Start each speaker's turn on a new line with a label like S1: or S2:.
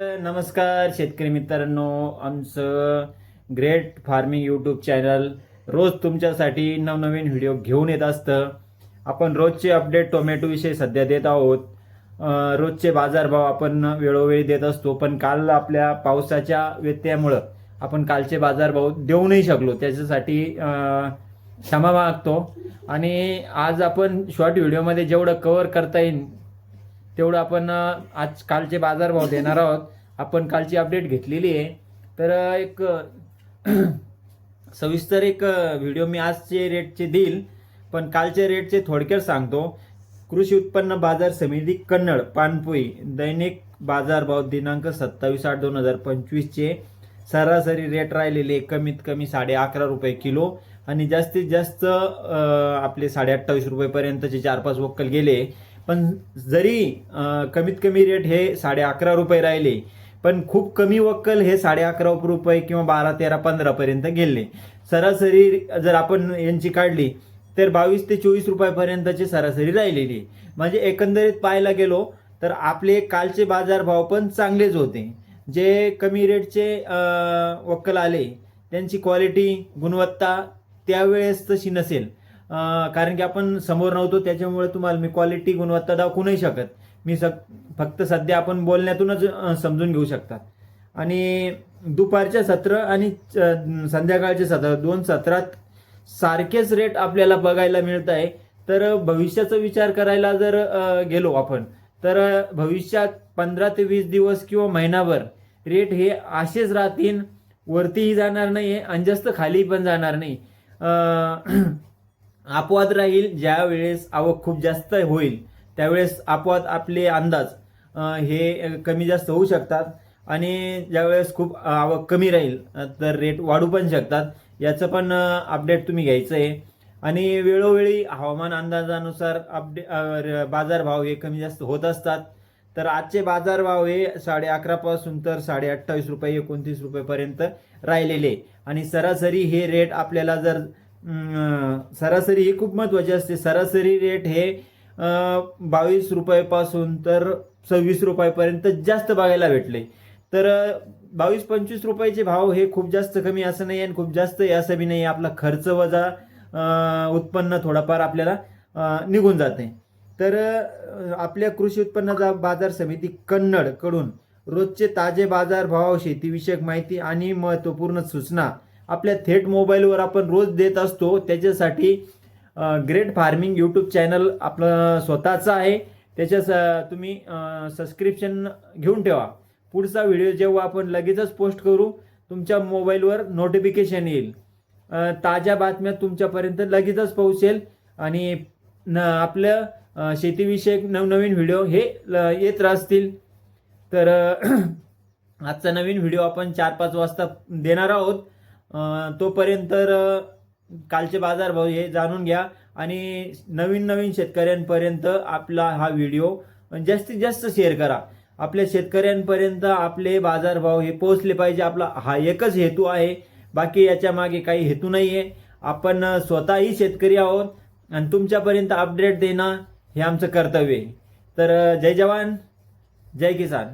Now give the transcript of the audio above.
S1: नमस्कार शेतकरी मित्रांनो आमचं ग्रेट फार्मिंग यूट्यूब चॅनल रोज तुमच्यासाठी नवनवीन व्हिडिओ घेऊन येत असतं. आपण रोजचे अपडेट टोमॅटोविषयी सध्या देत आहोत. रोजचे बाजारभाव आपण वेळोवेळी देत असतो पण काल आपल्या पावसाच्या व्यत्ययामुळं आपण कालचे बाजारभाव देऊ नाही शकलो. त्याच्यासाठी क्षमा मागतो. आणि आज आपण शॉर्ट व्हिडिओमध्ये जेवढं कव्हर करता येईल तेवढं आपण आज कालचे बाजारभाव देणार आहोत. आपण कालची अपडेट घेतलेली आहे. तर एक सविस्तर एक व्हिडिओ मी आजचे रेटचे देईल. पण कालचे रेटचे थोडक्यात सांगतो. कृषी उत्पन्न बाजार समिती कन्नड पानपोई दैनिक बाजारभाव दिनांक सत्तावीस आठ दोन हजार पंचवीसचे सरासरी रेट राहिलेले कमीत कमी साडे अकरा रुपये किलो आणि जास्तीत जास्त आपले साडे अठ्ठावीस रुपयेपर्यंतचे चार पाच वक्कल गेले. पण जरी कमीत कमी रेट हे साडे अकरा रुपये राहिले पण खूप कमी वक्कल हे साडे अकरा रुपये किंवा बारा तेरा पंधरा पर्यंत गेले. सरासरी जर आपण यांची काढली तर बावीस ते चोवीस रुपयापर्यंतची सरासरी राहिलेली. म्हणजे एकंदरीत पाहायला गेलो तर आपले कालचे बाजारभाव पण चांगलेच होते. जे कमी रेटचे वक्कल आले त्यांची क्वालिटी गुणवत्ता त्यावेळेस तशी नसेल. कारण की आपण समोर नव्हतो त्याच्यामुळे तुम्हाला मी क्वालिटी गुणवत्ता दाखवू नाही शकत. मी सग फक्त सध्या आपण बोलण्यातूनच समजून घेऊ शकतात. आणि दुपारच्या सत्र आणि संध्याकाळचे सत्र दोन सत्रात सारखेच रेट आपल्याला बघायला मिळत आहे तर भविष्याचा विचार करायला जर गेलो आपण तर भविष्यात पंधरा ते वीस दिवस किंवा महिनाभर रेट हे असेच राहतील. वरतीही जाणार नाही आणि जास्त खाली पण जाणार नाही. अपवाद राहील ज्या वेळेस आवक खूप जास्त होईल त्यावेळेस अपवाद आपले अंदाज हे कमी जास्त होऊ शकतात आणि ज्यावेळेस खूप आवक कमी राहील तर रेट वाढू पण शकतात. याचं पण अपडेट तुम्ही घ्यायचं आहे आणि वेळोवेळी हवामान अंदाजानुसार अपडे बाजारभाव हे कमी जास्त होत असतात. तर आजचे बाजारभाव हे साडे अकरापासून तर साडे अठ्ठावीस रुपये एकोणतीस रुपयेपर्यंत राहिलेले. आणि सरासरी हे रेट आपल्याला जर सरासरी ही खूप महत्वाची असते. सरासरी रेट हे बावीस रुपयापासून तर सव्वीस रुपयापर्यंत जास्त बघायला भेटले. तर बावीस पंचवीस रुपयाचे भाव हे खूप जास्त कमी असं नाही आणि खूप जास्त असं बी नाही. आपला खर्च वजा उत्पन्न थोडाफार आपल्याला निघून जाते. तर आपल्या कृषी उत्पन्नाचा बाजार समिती कन्नडकडून रोजचे ताजे बाजार भाव शेतीविषयक माहिती आणि महत्त्वपूर्ण सूचना आपल्या थेट मोबाईलवर आपण रोज देत असतो. त्याच्यासाठी ग्रेट फार्मिंग यूट्यूब चॅनल आपलं स्वतःचं आहे. त्याच्या स- तुम्ही सबस्क्रिप्शन घेऊन ठेवा. पुढचा व्हिडिओ जेव्हा आपण लगेचच पोस्ट करू तुमच्या मोबाईलवर नोटिफिकेशन येईल. ताज्या बातम्या तुमच्यापर्यंत लगेचच पोहोचेल. आणि न आपल्या शेतीविषयक नवनवीन व्हिडिओ हे ल- येत राहतील. तर आजचा नवीन व्हिडिओ आपण चार पाच वाजता देणार आहोत. तोपर्यंत अ, कालचे बाजारभाव हे जाणून घ्या आणि नवीन नवीन शेतकऱ्यांपर्यंत आपला हा व्हिडिओ जास्तीत जास्त शेअर करा. आपल्या शेतकऱ्यांपर्यंत आपले बाजारभाव हे पोहोचले पाहिजे. आपला हा एकच हेतू आहे. बाकी याच्या मागे काही हेतू नाही आहे आपण स्वतःही शेतकरी आहोत आणि तुमच्यापर्यंत अपडेट देणं हे आमचं कर्तव्य आहे. तर जय जवान जय किसान.